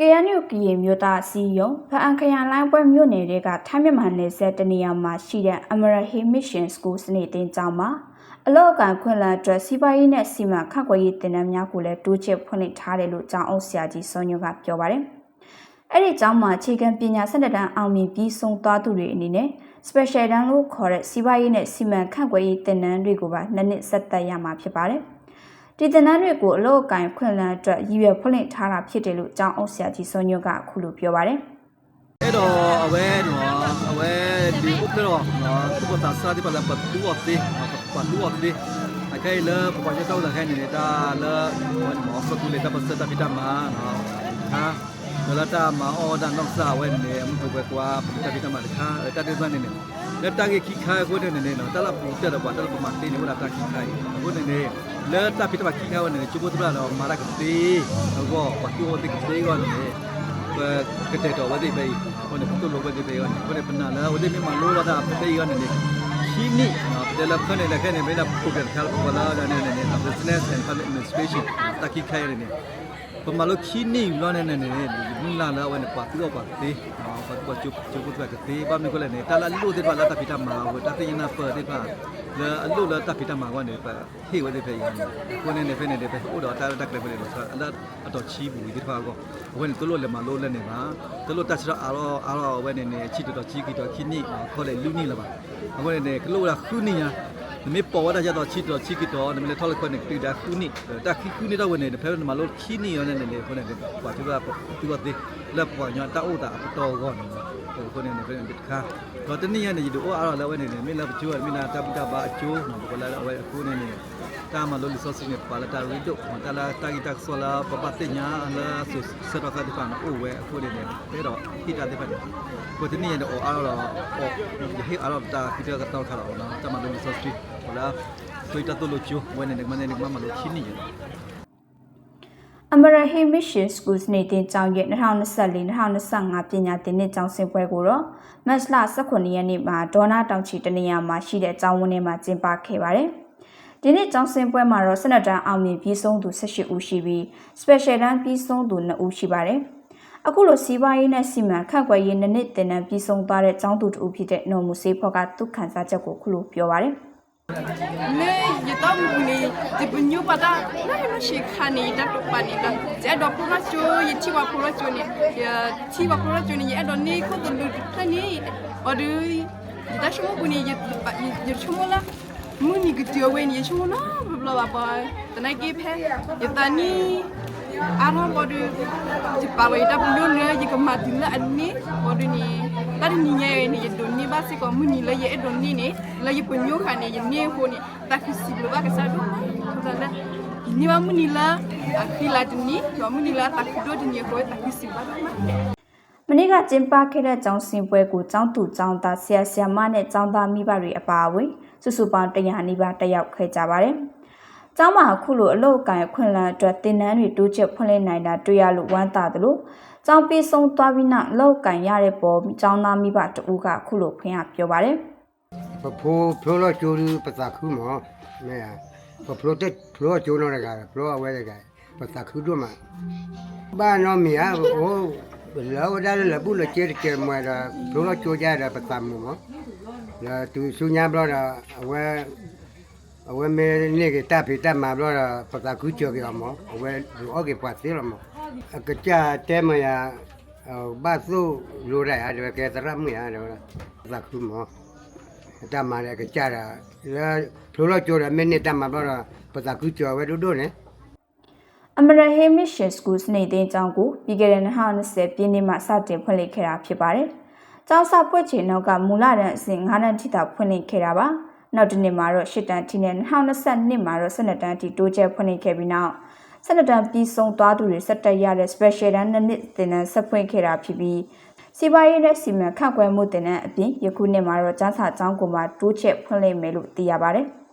ကရင်မြို့သားစီယုံဖအန်ခရန်လိုင်းပွဲမြို့နယ်တွေကထိုင်းမြန်မာနယ်စပ်တနေရာမှာရှိတဲ့အမရဟီမစ်ရှင်စကူစနေတင်ကျောင်းမှာအလောက်အကန်ခွင့်လန်းအတွက်စီးပွားရေးနဲ့စီမံခန့်ခွဲရေးတင်နန်းများကိုလည်းတိုးချဲ့ဖွင့်လှစ်ထားတယ်လို့ကျောင်းအုပ်ဆရာကြီးစောညွန့်ကပြောပါတယ်။အဲ့ဒီကျောင်းမှာအခြေခံပညာဆက်လက်တန်းအောင်မြင်ပြီးဆုံးသွားသူတွေအနေနဲ့ special တန်းလို့ခေါ်တဲ့စီးပွားရေးနဲ့စီမံခန့်ခွဲရေးတင်နန်းတွေကိုပါနှစ်နှစ်ဆက်သက်ရမှာဖြစ်ပါတယ်။ ဒီတင်နန်းတွေကိုအလောက်အကန်ခွင့်လန်းအတွက်ရည်ရွယ်ဖွင့်လှစ်ထားတာဖြစ်တယ်လို့ကျောင်းအုပ်ဆရာကြီးစောညွန့်ကအခုလိုပြောပါတယ်။အဲ့တော့အဝဲနော်အဝဲဒီဥပဒေတော့နော်သူကသာစားဒီပါလာပတ်တူအသေးပတ်တူအသေးအခိုင်လပပကြောက်လာခိုင်နေတာလာဝန်မောစကူလေတပတ်စတာပိတမနော်ဟာလာတာမအော်ဒါတော့စားဝဲနေအမှုပဲကွာပိတပိတမတခါတတဲ့စွမ်းနေနေလက်တကခိခါကိုနေနေနော်တလပူတက်တော့တလပမတေးနေဝလာတခိခိုင်ကိုနေနေလက်တပိတမခိခါဝနေချိုးတူလာတော့မာရကတေးတော့ပတ်တူအသေးကတေးကောနေ ကတဲ့တော့ဝတိပဲဟိုနေပုလိုဝတိပဲဟိုနေပနာလာဝတိမလိုလာတာပတေးရနေနေရှိနိနော်တယ်လဖနေလည်း ကနေမင်းပုဂ္ဂိုလ်ခါပလာလာနေနေနေ business and public administration တကိခိုင်နေပမလို့ခိနိလောနေနေနေဒီလာလာဝနေပါတူပါတေးနော်ပတ်ပတ်ချုပ်ချုပ်ပတ်ကတေးဘာမကိုလည်းနေတာလာလို့တဲ့ပါလာတပိတမှာဟိုတတိယနာပတ်တဲ့ပါလာအလို့လာတပိတမှာကနေပါဟေဝတိပဲရနေကိုနေနေဖနေတယ်ပဲဟိုတော့တာတက်လည်းပဲလို့ဆိုအလာအတော်ချီးဘူးဒီပါကောဝနေတို့လို့လည်းမလို့လည်းနေပါတို့လို့တက်ချတော့အားတော့အားတော့ဝနေနေချီတော့ချီကတော့ခိနိခေါ်လေလူနိလာပါ အခုနေကလို့လာခုနိညာနမေပေါ်ရကြတော့ချီတော့ချီကတော့နမေထောက်လက်ခွနဲ့တူတာခုနိတာခိခုနိတော့ဝနေတယ်ဖဲမလို့ခိနိရောနေနေခေါ်နေတယ်ပါသူကသူကသေးလက်ပေါ်ညတာအိုတာအတော်ကောနေ တယ်ခေါ်နေတယ်ဖဲတစ်ခါတော့တနည်းရနေဒီတော့အားတော့လည်းဝနေနေမင်းလည်းကျိုးမင်းလားတပ်တာပါအကျိုးနော်ဘကလည်းဝဲအခုနေနေတာမလို့ဆိုစနေပါလာတာရီတော့တလာတာဂီတက်ဆိုလာပပတိညာလာဆစရကဒီပန်အိုဝဲအခုနေနေတဲ့တော့ဟိတာတဲ့ပတ်ကိုတနည်းရတော့အားတော့ဟိဟိအားတော့တာခိတကတော့ခါတော့နော်တမလို့ဆိုစတီဟလာကိုတတ်လို့ချိုးဝဲနေနေမနေနေမမလို့ချင်းနေရ အမရဟိမစ်ရှင်စကူစနေတင်ကျောင်းရဲ့2024-2025ပညာသင်နှစ်ကျောင်းဆင်ပွဲကိုတော့မတ်လ18ရက်နေ့မှာဒေါနာတောင်ချီတနေရာမှာရှိတဲ့ကျောင်းဝင်းထဲမှာကျင်းပခဲ့ပါတယ်။ဒီနေ့ကျောင်းဆင်ပွဲမှာတော့စနတန်အောင်မြင်ပြီးဆုံးသူ18ဦးရှိပြီး special တန်းပြီးဆုံးသူ2ဦးရှိပါတယ်။အခုလိုစီးပွားရေးနဲ့စီမံခန့်ခွဲရေးနှစ်နှစ်တင်နန်းပြီးဆုံးသွားတဲ့ကျောင်းသူတူဖြစ်တဲ့နော်မူစေးဖော်ကသူခံစားချက်ကိုခုလိုပြောပါတယ်။ ne ye ta mu ni de bu nyu pa da na no shi kha ni da to pa ni da je do pro ra chu ye chi wa pro ra chu ni ye chi wa pro ra chu ni ye do ni ko do lu ta ni o du ye da shu mu ni ye pa ye chu mo la mu ni ge tio we ni ye chu mo na bla bla bla ba ta na ge phe ye ta ni a ro bo du ji pa we da bu lu ne ye ka ma ti la an ni bo du ni ta ni nye ni ye do ni ba si ko mu ni la ye do ni ni la ye pu nyu kha ni ye ni ko ni ta ki si lu ba ka sa do ta la ni ba mu ni la a ki la ti ni yo mu ni la ta ki do ti ni ko ta ki si ba ma မနေ့ကကျင်းပခဲ့တဲ့ကျောင်းစင်ပွဲကိုကျောင်းသူကျောင်းသားဆရာဆရာမနဲ့ကျောင်းသားမိဘတွေအပါအဝင်စုစုပေါင်း100နီးပါးတက်ရောက်ခဲ့ကြပါတယ်။ ကျောင်းမှာအခုလိုအလုပ်အကံခွင့်လန်းအတွက်တင်နန်းတွေတိုးချက်ဖွင့်လှစ်နိုင်တာတွေ့ရလို့ဝမ်းသာတယ်လို့ကျောင်းပြီးဆုံးသွားပြီးနောက်အလုပ်အကံရတဲ့ပေါ်ကျောင်းသားမိဘတဦးကအခုလိုဖွင့်ရပြောပါတယ်။ဘဖိုးဖလိုလို့ကျိုးလူပစာခုမောမဲဘဖလိုတက်ဖလိုကျိုးလို့ရကဖလိုအဝဲရကပစာခုတို့မှာဘာနော်မီယာဟိုလောဒါလပုလချေချေမွာဖလိုလို့ကျိုးကြရပစာမှုမောလာသူစုညာဘလာအဝဲအ ဝဲမဲနေကတပ်ဖိတပ်မှာဘလာပစာခုကျိုးကြမောအဝဲလူအော့ကပတ်သေးလမောအကကြတဲမယာဘာစုလိုရရတယ်ကဲတရမရတယ်ပစာခုမောတတ်မှလည်းကြတာဖလိုတော့ကြော်တယ်မိနစ်တတ်မှတော့ပစာကူကြော်ပဲတို့တို့နဲ့အမရဟေမစ်ရှင်စကူစနေတင်ကျောင်းကိုပြီးခဲ့တဲ့2020ပြည့်နှစ်မှာစတင်ဖွင့်လှစ်ခဲ့တာဖြစ်ပါတယ်။ကျောင်းစာဖွင့်ချိန်နောက်ကမူလတန်းအဆင့်9တန်းထိတာဖွင့်လှစ်ခဲ့တာပါ။ နောက်တစ်နှစ်မှာတော့10တန်းထိနဲ့2022မှာတော့12တန်းထိတိုးကျဖွင့်လှစ်ခဲ့ပြီးနောက်12တန်းပြီးဆုံးသွားသူတွေဆက်တက်ရတဲ့ special တန်းနှစ်နှစ်တင်တန်းဆက်ဖွင့်ခဲ့တာဖြစ်ပြီးစီပါရေးနဲ့စီမံခန့်ခွဲမှုတင်တန်းအပြင်ယခုနှစ်မှာတော့ကျောင်းစာကျောင်းကိုမှတိုးချက်ဖွင့်လှစ်မယ်လို့သိရပါတယ်။